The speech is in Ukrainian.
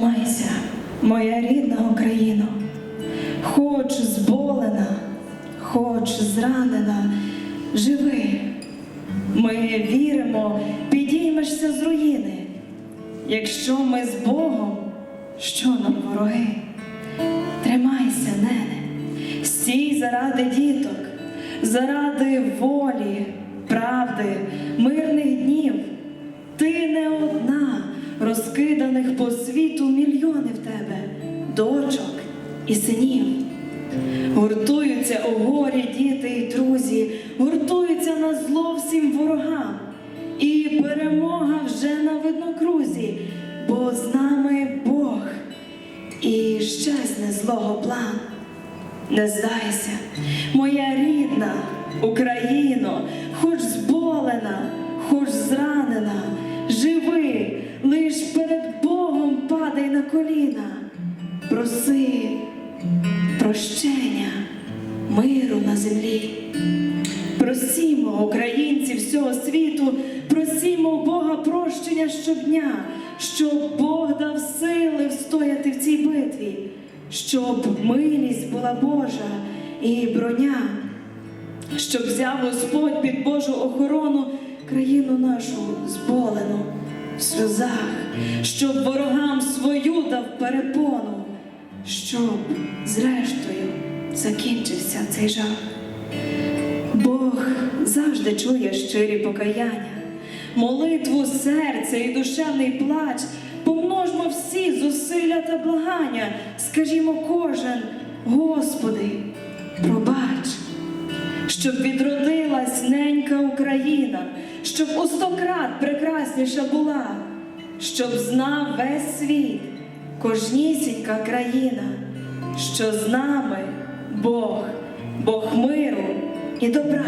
Тримайся, моя рідна Україно, хоч зболена, хоч зранена, живи. Ми віримо, підіймешся з руїни. Якщо ми з Богом, що нам вороги? Тримайся, нене, стій заради діток, заради волі, дочок і синів. Гуртуються у горі діти і друзі, гуртуються на зло всім ворогам. І перемога вже на виднокрузі, бо з нами Бог і щезне злого план. Не здайся, моя рідна Україно, хоч зболена, хоч зранена, живи, лиш перед Богом падай на коліна, проси прощення, миру на землі. Просімо, українці всього світу, просімо Бога прощення щодня, щоб Бог дав сили встояти в цій битві, щоб милість була Божа і броня, щоб взяв Господь під Божу охорону країну нашу зболену в сльозах, щоб ворогам свою дав перепону, щоб зрештою закінчився цей жах. Бог завжди чує щирі покаяння, молитву серця і душевний плач. Помножмо всі зусилля та благання, скажімо кожен, Господи, пробач, щоб відродилась ненька Україна, щоб у стократ прекрасніша була, щоб знав весь світ, кожнісінька країна, що з нами Бог, Бог миру і добра.